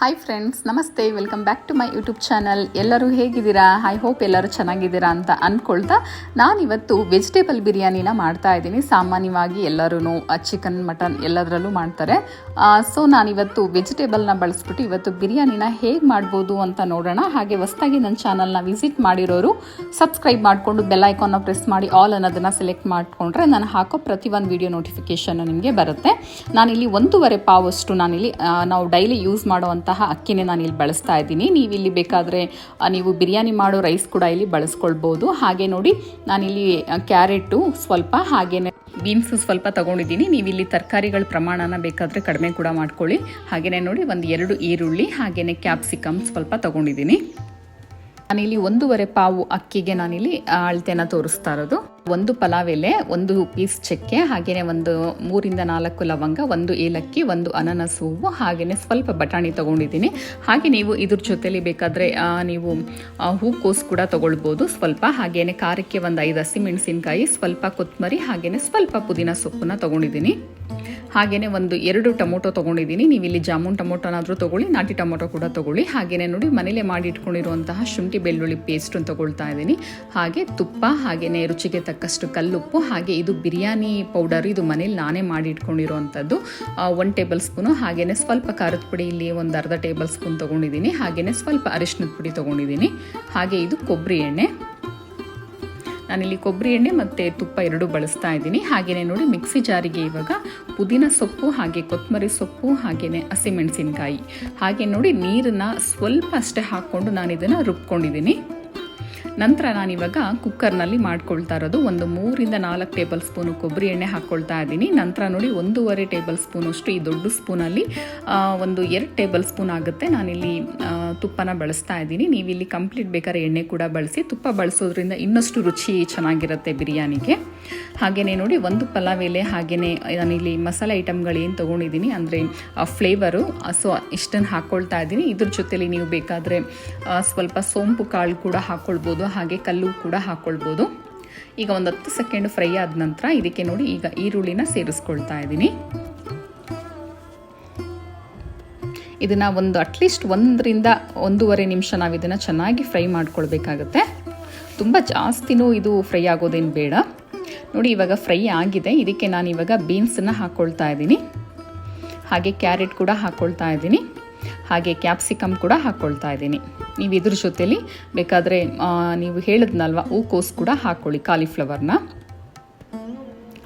Hi friends ನಮಸ್ತೆ welcome back to my YouTube channel ಎಲ್ಲರೂ ಹೇಗಿದ್ದೀರಾ? ಐ ಹೋಪ್ ಎಲ್ಲರೂ ಚೆನ್ನಾಗಿದ್ದೀರಾ ಅಂತ ಅಂದ್ಕೊಳ್ತಾ ನಾನಿವತ್ತು ವೆಜಿಟೇಬಲ್ ಬಿರಿಯಾನಿನ ಮಾಡ್ತಾ ಇದ್ದೀನಿ. ಸಾಮಾನ್ಯವಾಗಿ ಎಲ್ಲರೂ ಚಿಕನ್ ಮಟನ್ ಎಲ್ಲದರಲ್ಲೂ ಮಾಡ್ತಾರೆ. ಸೊ ನಾನಿವತ್ತು ವೆಜಿಟೇಬಲ್ನ ಬಳಸ್ಬಿಟ್ಟು ಇವತ್ತು ಬಿರಿಯಾನಿನ ಹೇಗೆ ಮಾಡ್ಬೋದು ಅಂತ ನೋಡೋಣ. ಹಾಗೆ ಹೊಸ್ದಾಗಿ ನನ್ನ ಚಾನಲ್ನ ವಿಸಿಟ್ ಮಾಡಿರೋರು ಸಬ್ಸ್ಕ್ರೈಬ್ ಮಾಡಿಕೊಂಡು ಬೆಲ್ ಐಕಾನ್ನ ಪ್ರೆಸ್ ಮಾಡಿ ಆಲ್ ಅನ್ನೋದನ್ನು ಸೆಲೆಕ್ಟ್ ಮಾಡಿಕೊಂಡ್ರೆ ನಾನು ಹಾಕೋ ಪ್ರತಿ ಒಂದು ವಿಡಿಯೋ ನೋಟಿಫಿಕೇಷನ್ ನಿಮಗೆ ಬರುತ್ತೆ. ನಾನಿಲ್ಲಿ ಒಂದೂವರೆ ಪಾವಷ್ಟು ನಾನಿಲ್ಲಿ ನಾವು ಡೈಲಿ ಯೂಸ್ ಮಾಡುವಂತಹ ಅಕ್ಕಿನೇ ನಾನು ಇಲ್ಲಿ ಬಳಸ್ತಾ ಇದ್ದೀನಿ. ನೀವು ಇಲ್ಲಿ ಬೇಕಾದರೆ ನೀವು ಬಿರಿಯಾನಿ ಮಾಡೋ ರೈಸ್ ಕೂಡ ಇಲ್ಲಿ ಬಳಸ್ಕೊಳ್ಬೋದು. ಹಾಗೆ ನೋಡಿ ನಾನಿಲ್ಲಿ ಕ್ಯಾರೆಟು ಸ್ವಲ್ಪ ಹಾಗೆಯೇ ಬೀನ್ಸು ಸ್ವಲ್ಪ ತಗೊಂಡಿದ್ದೀನಿ. ನೀವು ಇಲ್ಲಿ ತರಕಾರಿಗಳ ಪ್ರಮಾಣನ ಬೇಕಾದರೆ ಕಡಿಮೆ ಕೂಡ ಮಾಡ್ಕೊಳ್ಳಿ. ಹಾಗೆಯೇ ನೋಡಿ, ಒಂದು ಎರಡು ಈರುಳ್ಳಿ ಹಾಗೆಯೇ ಕ್ಯಾಪ್ಸಿಕಮ್ ಸ್ವಲ್ಪ ತಗೊಂಡಿದ್ದೀನಿ. ನಾನಿಲ್ಲಿ ಒಂದೂವರೆ ಪಾವು ಅಕ್ಕಿಗೆ ನಾನಿಲ್ಲಿ ಅಳತೆನ ತೋರಿಸ್ತಾ ಇರೋದು. ಒಂದು ಪಲಾವ್ ಎಲೆ, ಒಂದು ಪೀಸ್ ಚಕ್ಕೆ ಹಾಗೆಯೇ ಒಂದು ಮೂರಿಂದ ನಾಲ್ಕು ಲವಂಗ, ಒಂದು ಏಲಕ್ಕಿ, ಒಂದು ಅನಾನಸ್ ಹೂವು ಹಾಗೆಯೇ ಸ್ವಲ್ಪ ಬಟಾಣಿ ತಗೊಂಡಿದ್ದೀನಿ. ಹಾಗೆ ನೀವು ಇದ್ರ ಜೊತೆಲಿ ಬೇಕಾದರೆ ನೀವು ಹೂಕೋಸು ಕೂಡ ತಗೊಳ್ಬೋದು. ಸ್ವಲ್ಪ ಹಾಗೆಯೇ ಖಾರಕ್ಕೆ ಒಂದು ಐದು ಹಸಿಮೆಣಸಿನ್ಕಾಯಿ ಸ್ವಲ್ಪ ಕೊತ್ತಂಬರಿ ಹಾಗೆಯೇ ಸ್ವಲ್ಪ ಪುದೀನ ಸೊಪ್ಪನ್ನ ತಗೊಂಡಿದ್ದೀನಿ. ಹಾಗೆಯೇ ಒಂದು ಎರಡು ಟೊಮೊಟೊ ತೊಗೊಂಡಿದ್ದೀನಿ. ನೀವು ಇಲ್ಲಿ ಜಾಮೂನ್ ಟೊಮೊಟೊನಾದರೂ ತೊಗೊಳ್ಳಿ, ನಾಟಿ ಟೊಮೊಟೊ ಕೂಡ ತೊಗೊಳ್ಳಿ. ಹಾಗೆಯೇ ನೋಡಿ ಮನೇಲೆ ಮಾಡಿ ಇಟ್ಕೊಂಡಿರುವಂತಹ ಶುಂಠಿ ಬೆಳ್ಳುಳ್ಳಿ ಪೇಸ್ಟನ್ನು ತೊಗೊಳ್ತಾ ಇದ್ದೀನಿ. ಹಾಗೆ ತುಪ್ಪ ಹಾಗೆಯೇ ರುಚಿಗೆ ತಕ್ಕಷ್ಟು ಕಲ್ಲುಪ್ಪು, ಹಾಗೆ ಇದು ಬಿರಿಯಾನಿ ಪೌಡರ್, ಇದು ಮನೇಲಿ ನಾನೇ ಮಾಡಿ ಇಟ್ಕೊಂಡಿರುವಂಥದ್ದು ಒನ್ ಟೇಬಲ್ ಸ್ಪೂನು ಹಾಗೆಯೇ ಸ್ವಲ್ಪ ಖಾರದ ಪುಡಿ, ಇಲ್ಲಿ ಒಂದು ಅರ್ಧ ಟೇಬಲ್ ಸ್ಪೂನ್ ತೊಗೊಂಡಿದ್ದೀನಿ. ಹಾಗೆಯೇ ಸ್ವಲ್ಪ ಅರಿಶಿನದ ಪುಡಿ ತೊಗೊಂಡಿದ್ದೀನಿ. ಹಾಗೆ ಇದು ಕೊಬ್ಬರಿ ಎಣ್ಣೆ. ನಾನಿಲ್ಲಿ ಕೊಬ್ಬರಿ ಎಣ್ಣೆ ಮತ್ತು ತುಪ್ಪ ಎರಡೂ ಬಳಸ್ತಾ ಇದ್ದೀನಿ. ಹಾಗೆಯೇ ನೋಡಿ ಮಿಕ್ಸಿ ಜಾರಿಗೆ ಇವಾಗ ಪುದೀನ ಸೊಪ್ಪು, ಹಾಗೆ ಕೊತ್ತಂಬರಿ ಸೊಪ್ಪು ಹಾಗೆಯೇ ಹಸಿಮೆಣಸಿನಕಾಯಿ. ಹಾಗೆ ನೋಡಿ ನೀರನ್ನು ಸ್ವಲ್ಪ ಅಷ್ಟೇ ಹಾಕ್ಕೊಂಡು ನಾನು ಇದನ್ನು ರುಬ್ಕೊಂಡಿದ್ದೀನಿ. ನಂತರ ನಾನಿವಾಗ ಕುಕ್ಕರ್ನಲ್ಲಿ ಮಾಡ್ಕೊಳ್ತಾ ಇರೋದು. ಒಂದು ಮೂರಿಂದ ನಾಲ್ಕು ಟೇಬಲ್ ಸ್ಪೂನು ಕೊಬ್ಬರಿ ಎಣ್ಣೆ ಹಾಕ್ಕೊಳ್ತಾ ಇದ್ದೀನಿ. ನಂತರ ನೋಡಿ ಒಂದೂವರೆ ಟೇಬಲ್ ಸ್ಪೂನಷ್ಟು ಈ ದೊಡ್ಡ ಸ್ಪೂನಲ್ಲಿ ಒಂದು ಎರಡು ಟೇಬಲ್ ಸ್ಪೂನ್ ಆಗುತ್ತೆ. ನಾನಿಲ್ಲಿ ತುಪ್ಪನ ಬಳಸ್ತಾ ಇದ್ದೀನಿ. ನೀವು ಇಲ್ಲಿ ಕಂಪ್ಲೀಟ್ ಬೇಕಾದ್ರೆ ಎಣ್ಣೆ ಕೂಡ ಬಳಸಿ, ತುಪ್ಪ ಬಳಸೋದ್ರಿಂದ ಇನ್ನಷ್ಟು ರುಚಿ ಚೆನ್ನಾಗಿರುತ್ತೆ ಬಿರಿಯಾನಿಗೆ. ಹಾಗೆಯೇ ನೋಡಿ ಒಂದು ಪಲಾವ್ ಎಲೆ ಹಾಗೆಯೇ ನಾನಿಲ್ಲಿ ಮಸಾಲೆ ಐಟಮ್ಗಳು ಏನು ತೊಗೊಂಡಿದ್ದೀನಿ ಅಂದರೆ ಫ್ಲೇವರು ಸೊ ಇಷ್ಟನ್ನು ಹಾಕ್ಕೊಳ್ತಾ ಇದ್ದೀನಿ. ಇದ್ರ ಜೊತೆಲಿ ನೀವು ಬೇಕಾದರೆ ಸ್ವಲ್ಪ ಸೋಂಪು ಕಾಳು ಕೂಡ ಹಾಕ್ಕೊಳ್ಬೋದು ಹಾಗೆ ಕಲ್ಲು ಕೂಡ ಹಾಕ್ಕೊಳ್ಬೋದು. ಈಗ ಒಂದು ಹತ್ತು ಸೆಕೆಂಡ್ ಫ್ರೈ ಆದ ನಂತರ ಇದಕ್ಕೆ ನೋಡಿ ಈಗ ಈರುಳ್ಳಿನ ಸೇರಿಸ್ಕೊಳ್ತಾ ಇದ್ದೀನಿ. ಇದನ್ನು ಒಂದು ಅಟ್ಲೀಸ್ಟ್ ಒಂದರಿಂದ ಒಂದೂವರೆ ನಿಮಿಷ ನಾವು ಇದನ್ನು ಚೆನ್ನಾಗಿ ಫ್ರೈ ಮಾಡ್ಕೊಳ್ಬೇಕಾಗತ್ತೆ. ತುಂಬ ಜಾಸ್ತಿನೂ ಇದು ಫ್ರೈ ಆಗೋದೇನು ಬೇಡ. ನೋಡಿ ಇವಾಗ ಫ್ರೈ ಆಗಿದೆ, ಇದಕ್ಕೆ ನಾನು ಇವಾಗ ಬೀನ್ಸನ್ನು ಹಾಕ್ಕೊಳ್ತಾ ಇದ್ದೀನಿ. ಹಾಗೆ ಕ್ಯಾರೆಟ್ ಕೂಡ ಹಾಕ್ಕೊಳ್ತಾ ಇದ್ದೀನಿ. ಹಾಗೆ ಕ್ಯಾಪ್ಸಿಕಮ್ ಕೂಡ ಹಾಕ್ಕೊಳ್ತಾ ಇದ್ದೀನಿ. ನೀವು ಇದ್ರ ಜೊತೆಲಿ ಬೇಕಾದರೆ ನೀವು ಹೇಳಿದ್ನಲ್ವ, ಹೂಕೋಸು ಕೂಡ ಹಾಕ್ಕೊಳ್ಳಿ ಕಾಲಿಫ್ಲವರ್ನ.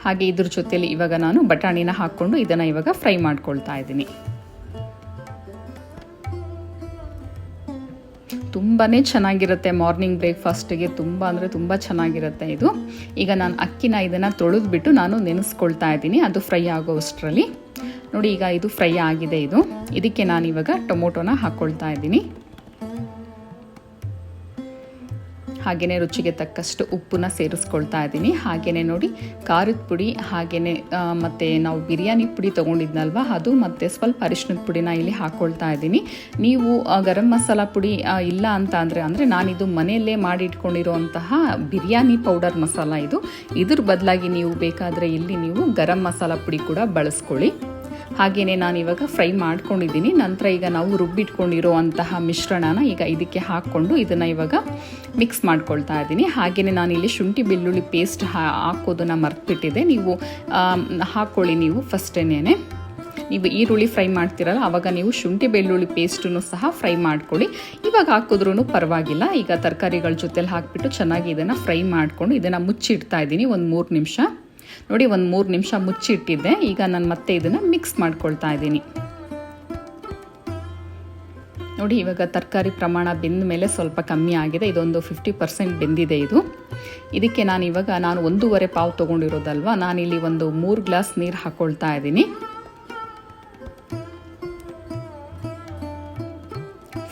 ಹಾಗೆ ಇದ್ರ ಜೊತೆಲಿ ಇವಾಗ ನಾನು ಬಟಾಣಿನ ಹಾಕ್ಕೊಂಡು ಇದನ್ನು ಇವಾಗ ಫ್ರೈ ಮಾಡ್ಕೊಳ್ತಾ ಇದ್ದೀನಿ. ತುಂಬಾ ಚೆನ್ನಾಗಿರುತ್ತೆ ಮಾರ್ನಿಂಗ್ ಬ್ರೇಕ್ಫಾಸ್ಟಿಗೆ. ತುಂಬ ಅಂದರೆ ತುಂಬ ಚೆನ್ನಾಗಿರುತ್ತೆ ಇದು. ಈಗ ನಾನು ಅಕ್ಕಿನ ಇದನ್ನು ತೊಳೆದ್ಬಿಟ್ಟು ನಾನು ನೆನೆಸ್ಕೊಳ್ತಾ ಇದ್ದೀನಿ. ಅದು ಫ್ರೈ ಆಗೋ ಅಷ್ಟರಲ್ಲಿ. ನೋಡಿ, ಈಗ ಇದು ಫ್ರೈ ಆಗಿದೆ ಇದು. ಇದಕ್ಕೆ ನಾನು ಇವಾಗ ಟೊಮೊಟೊನ ಹಾಕ್ಕೊಳ್ತಾ ಇದ್ದೀನಿ. ಹಾಗೆಯೇ ರುಚಿಗೆ ತಕ್ಕಷ್ಟು ಉಪ್ಪನ್ನ ಸೇರಿಸ್ಕೊಳ್ತಾ ಇದ್ದೀನಿ. ಹಾಗೆಯೇ ನೋಡಿ, ಖಾರದ ಪುಡಿ ಹಾಗೆಯೇ ಮತ್ತು ನಾವು ಬಿರಿಯಾನಿ ಪುಡಿ ತೊಗೊಂಡಿದ್ನಲ್ವ, ಅದು ಮತ್ತು ಸ್ವಲ್ಪ ಅರಿಶಿನದ ಪುಡಿನ ಇಲ್ಲಿ ಹಾಕ್ಕೊಳ್ತಾ ಇದ್ದೀನಿ. ನೀವು ಗರಂ ಮಸಾಲ ಪುಡಿ ಇಲ್ಲ ಅಂತ ಅಂದರೆ ಅಂದರೆ ನಾನಿದು ಮನೆಯಲ್ಲೇ ಮಾಡಿ ಇಟ್ಕೊಂಡಿರುವಂತಹ ಬಿರಿಯಾನಿ ಪೌಡರ್ ಮಸಾಲ ಇದು. ಇದ್ರ ಬದಲಾಗಿ ನೀವು ಬೇಕಾದರೆ ಇಲ್ಲಿ ನೀವು ಗರಂ ಮಸಾಲ ಪುಡಿ ಕೂಡ ಬಳಸ್ಕೊಳ್ಳಿ. ಹಾಗೆಯೇ ನಾನು ಇವಾಗ ಫ್ರೈ ಮಾಡ್ಕೊಂಡಿದ್ದೀನಿ. ನಂತರ ಈಗ ನಾವು ರುಬ್ಬಿಟ್ಕೊಂಡಿರೋ ಅಂತಹ ಮಿಶ್ರಣನ ಈಗ ಇದಕ್ಕೆ ಹಾಕ್ಕೊಂಡು ಇದನ್ನು ಇವಾಗ ಮಿಕ್ಸ್ ಮಾಡ್ಕೊಳ್ತಾ ಇದ್ದೀನಿ. ಹಾಗೆಯೇ ನಾನಿಲ್ಲಿ ಶುಂಠಿ ಬೆಳ್ಳುಳ್ಳಿ ಪೇಸ್ಟ್ ಹಾಕೋದನ್ನು ಮರ್ತುಬಿಟ್ಟಿದೆ ನೀವು ಹಾಕ್ಕೊಳ್ಳಿ ನೀವು ಫಸ್ಟೇನೇ ನೀವು ಈರುಳ್ಳಿ ಫ್ರೈ ಮಾಡ್ತೀರಲ್ಲ ಆವಾಗ ನೀವು ಶುಂಠಿ ಬೆಳ್ಳುಳ್ಳಿ ಪೇಸ್ಟನ್ನು ಸಹ ಫ್ರೈ ಮಾಡ್ಕೊಳ್ಳಿ. ಇವಾಗ ಹಾಕಿದ್ರೂ ಪರವಾಗಿಲ್ಲ. ಈಗ ತರಕಾರಿಗಳ ಜೊತೆಲಿ ಹಾಕಿಬಿಟ್ಟು ಚೆನ್ನಾಗಿ ಇದನ್ನು ಫ್ರೈ ಮಾಡಿಕೊಂಡು ಇದನ್ನು ಮುಚ್ಚಿಡ್ತಾ ಇದ್ದೀನಿ. ಒಂದು ಮೂರು ನಿಮಿಷ. ನೋಡಿ ಒಂದು ಮೂರು ನಿಮಿಷ ಮುಚ್ಚಿಟ್ಟಿದ್ದೆ. ಈಗ ನಾನು ಮತ್ತೆ ಇದನ್ನು ಮಿಕ್ಸ್ ಮಾಡ್ಕೊಳ್ತಾ ಇದ್ದೀನಿ. ನೋಡಿ, ಇವಾಗ ತರಕಾರಿ ಪ್ರಮಾಣ ಬೆಂದ ಮೇಲೆ ಸ್ವಲ್ಪ ಕಮ್ಮಿ ಆಗಿದೆ. ಇದೊಂದು ಫಿಫ್ಟಿ ಪರ್ಸೆಂಟ್ ಬೆಂದಿದೆ ಇದು. ಇದಕ್ಕೆ ನಾನು ಇವಾಗ, ನಾನು ಒಂದೂವರೆ ಪಾವು ತೊಗೊಂಡಿರೋದಲ್ವ, ನಾನಿಲ್ಲಿ ಒಂದು ಮೂರು ಗ್ಲಾಸ್ ನೀರು ಹಾಕ್ಕೊಳ್ತಾ ಇದ್ದೀನಿ.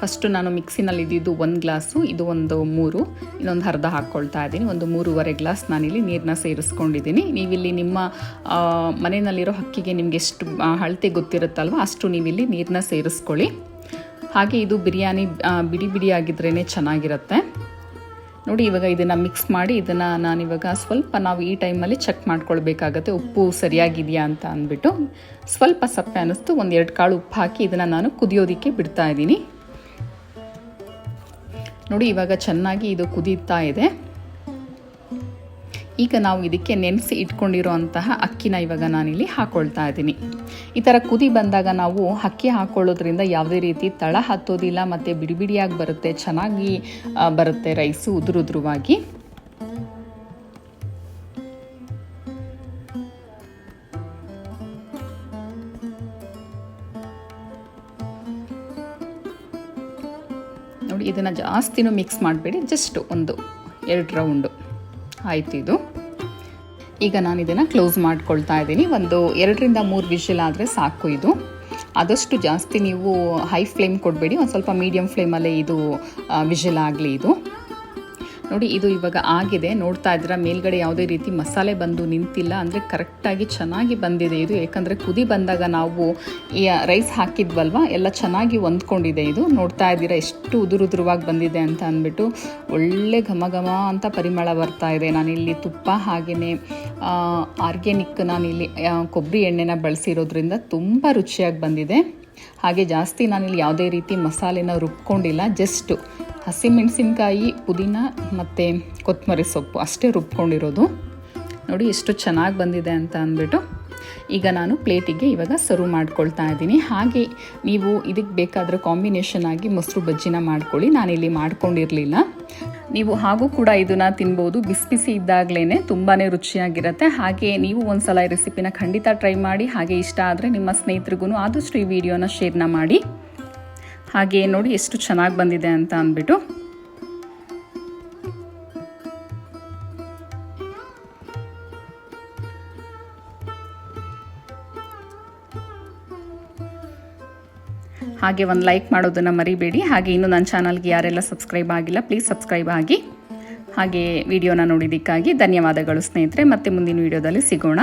ಫಸ್ಟು ನಾನು ಮಿಕ್ಸಿನಲ್ಲಿ ಇದ್ದಿದ್ದು ಒಂದು ಗ್ಲಾಸು, ಇದು ಒಂದು ಮೂರು. ಇನ್ನೊಂದು ಅರ್ಧ ಹಾಕ್ಕೊಳ್ತಾ ಇದ್ದೀನಿ. ಒಂದು ಮೂರುವರೆ ಗ್ಲಾಸ್ ನಾನಿಲ್ಲಿ ನೀರನ್ನ ಸೇರಿಸ್ಕೊಂಡಿದ್ದೀನಿ. ನೀವಿಲ್ಲಿ ನಿಮ್ಮ ಮನೆಯಲ್ಲಿರೋ ಹಕ್ಕಿಗೆ ನಿಮಗೆ ಎಷ್ಟು ಅಳತೆ ಗೊತ್ತಿರುತ್ತಲ್ವ ಅಷ್ಟು ನೀವಿಲ್ಲಿ ನೀರನ್ನ ಸೇರಿಸ್ಕೊಳ್ಳಿ. ಹಾಗೆ ಇದು ಬಿರಿಯಾನಿ ಬಿಡಿ ಬಿಡಿ ಆಗಿದ್ರೇ ಚೆನ್ನಾಗಿರುತ್ತೆ. ನೋಡಿ, ಇವಾಗ ಇದನ್ನು ಮಿಕ್ಸ್ ಮಾಡಿ ಇದನ್ನು ನಾನಿವಾಗ ಸ್ವಲ್ಪ ನಾವು ಈ ಟೈಮಲ್ಲಿ ಚೆಕ್ ಮಾಡ್ಕೊಳ್ಬೇಕಾಗತ್ತೆ. ಉಪ್ಪು ಸರಿಯಾಗಿದೆಯಾ ಅಂತ ಅಂದ್ಬಿಟ್ಟು. ಸ್ವಲ್ಪ ಸಪ್ಪೆ ಅನ್ನಿಸ್ತು. ಒಂದು ಎರಡು ಕಾಳು ಉಪ್ಪು ಹಾಕಿ ಇದನ್ನು ನಾನು ಕುದಿಯೋದಕ್ಕೆ ಬಿಡ್ತಾ ಇದ್ದೀನಿ. ನೋಡಿ, ಇವಾಗ ಚೆನ್ನಾಗಿ ಇದು ಕುದೀತಾ ಇದೆ. ಈಗ ನಾವು ಇದಕ್ಕೆ ನೆನೆಸಿ ಇಟ್ಕೊಂಡಿರೋ ಅಂತಹ ಅಕ್ಕಿನ ಇವಾಗ ನಾನಿಲ್ಲಿ ಹಾಕೊಳ್ತಾ ಇದ್ದೀನಿ. ಈ ಥರ ಕುದಿ ಬಂದಾಗ ನಾವು ಅಕ್ಕಿ ಹಾಕೊಳ್ಳೋದ್ರಿಂದ ಯಾವುದೇ ರೀತಿ ತಳ ಹತ್ತೋದಿಲ್ಲ, ಮತ್ತು ಬಿಡಿ ಬಿಡಿಯಾಗಿ ಬರುತ್ತೆ, ಚೆನ್ನಾಗಿ ಬರುತ್ತೆ ರೈಸು ಉದುರು ನೋಡಿ ಇದನ್ನು ಜಾಸ್ತಿನೂ ಮಿಕ್ಸ್ ಮಾಡಬೇಡಿ ಜಸ್ಟ್ ಒಂದು ಎರಡು ರೌಂಡು ಆಯ್ತು ಇದು. ಈಗ ನಾನು ಇದನ್ನು ಕ್ಲೋಸ್ ಮಾಡ್ಕೊಳ್ತಾ ಇದ್ದೀನಿ. ಒಂದು ಎರಡರಿಂದ ಮೂರು ವಿಷಲ್ ಆದರೆ ಸಾಕು ಇದು. ಆದಷ್ಟು ಜಾಸ್ತಿ ನೀವು ಹೈ ಫ್ಲೇಮ್ ಕೊಡಬೇಡಿ. ಒಂದು ಸ್ವಲ್ಪ ಮೀಡಿಯಮ್ ಫ್ಲೇಮಲ್ಲೇ ಇದು ವಿಷಲ್ ಆಗಲಿ ಇದು. ನೋಡಿ, ಇದು ಇವಾಗ ಆಗಿದೆ. ನೋಡ್ತಾ ಇದ್ದೀರಾ, ಮೇಲ್ಗಡೆ ಯಾವುದೇ ರೀತಿ ಮಸಾಲೆ ಬಂದು ನಿಂತಿಲ್ಲ. ಅಂದರೆ ಕರೆಕ್ಟಾಗಿ ಚೆನ್ನಾಗಿ ಬಂದಿದೆ ಇದು. ಯಾಕಂದರೆ ಕುದಿ ಬಂದಾಗ ನಾವು ಈ ರೈಸ್ ಹಾಕಿದ್ವಲ್ವ? ಎಲ್ಲ ಚೆನ್ನಾಗಿ ಹೊಂದ್ಕೊಂಡಿದೆ ಇದು. ನೋಡ್ತಾ ಇದ್ದೀರಾ, ಎಷ್ಟು ಉದುರು ಉದುರುವಾಗಿ ಬಂದಿದೆ ಅಂತ ಅಂದ್ಬಿಟ್ಟು ಒಳ್ಳೆ ಘಮ ಘಮ ಅಂತ ಪರಿಮಳ ಬರ್ತಾ ಇದೆ. ನಾನಿಲ್ಲಿ ತುಪ್ಪ ಹಾಗೆಯೇ ಆರ್ಗ್ಯಾನಿಕ್ ಇಲ್ಲಿ ಕೊಬ್ಬರಿ ಎಣ್ಣೆನ ಬಳಸಿರೋದ್ರಿಂದ ತುಂಬ ರುಚಿಯಾಗಿ ಬಂದಿದೆ. ಹಾಗೆ ಜಾಸ್ತಿ ನಾನಿಲ್ಲಿ ಯಾವುದೇ ರೀತಿ ಮಸಾಲೆನ ರುಬ್ಕೊಂಡಿಲ್ಲ. ಜಸ್ಟು ಹಸಿಮೆಣಸಿನ್ಕಾಯಿ, ಪುದೀನ ಮತ್ತು ಕೊತ್ತಂಬರಿ ಸೊಪ್ಪು ಅಷ್ಟೇ ರುಬ್ಕೊಂಡಿರೋದು. ನೋಡಿ ಎಷ್ಟು ಚೆನ್ನಾಗಿ ಬಂದಿದೆ ಅಂತ ಅಂದ್ಬಿಟ್ಟು ಈಗ ನಾನು ಪ್ಲೇಟಿಗೆ ಇವಾಗ ಸರ್ವ್ ಮಾಡ್ಕೊಳ್ತಾ ಇದ್ದೀನಿ. ಹಾಗೆ ನೀವು ಇದಕ್ಕೆ ಬೇಕಾದರೆ ಕಾಂಬಿನೇಷನ್ ಆಗಿ ಮೊಸರು ಬಜ್ಜಿನ ಮಾಡ್ಕೊಳ್ಳಿ. ನಾನಿಲ್ಲಿ ಮಾಡ್ಕೊಂಡಿರಲಿಲ್ಲ. ನೀವು ಹಾಗೂ ಕೂಡ ಇದನ್ನು ತಿನ್ಬೋದು. ಬಿಸಿ ಬಿಸಿ ಇದ್ದಾಗಲೇ ತುಂಬಾ ರುಚಿಯಾಗಿರುತ್ತೆ. ಹಾಗೆ ನೀವು ಒಂದು ಸಲ ಈ ರೆಸಿಪಿನ ಖಂಡಿತ ಟ್ರೈ ಮಾಡಿ. ಹಾಗೆ ಇಷ್ಟ ಆದರೆ ನಿಮ್ಮ ಸ್ನೇಹಿತರಿಗೂ ಆದಷ್ಟು ಈ ವಿಡಿಯೋನ ಶೇರ್ನ ಮಾಡಿ. ಹಾಗೆ ನೋಡಿ ಎಷ್ಟು ಚೆನ್ನಾಗಿ ಬಂದಿದೆ ಅಂತ ಅಂದ್ಬಿಟ್ಟು. ಹಾಗೆ ಒಂದು ಲೈಕ್ ಮಾಡೋದನ್ನು ಮರಿಬೇಡಿ. ಹಾಗೆ ಇನ್ನು ನನ್ನ ಚಾನಲ್ಗೆ ಯಾರೆಲ್ಲ ಸಬ್ಸ್ಕ್ರೈಬ್ ಆಗಿಲ್ಲ, ಪ್ಲೀಸ್ ಸಬ್ಸ್ಕ್ರೈಬ್ ಆಗಿ. ಹಾಗೆ ವಿಡಿಯೋನ ನೋಡಿದ್ದಕ್ಕಾಗಿ ಧನ್ಯವಾದಗಳು ಸ್ನೇಹಿತರೆ. ಮತ್ತೆ ಮುಂದಿನ ವಿಡಿಯೋದಲ್ಲಿ ಸಿಗೋಣ.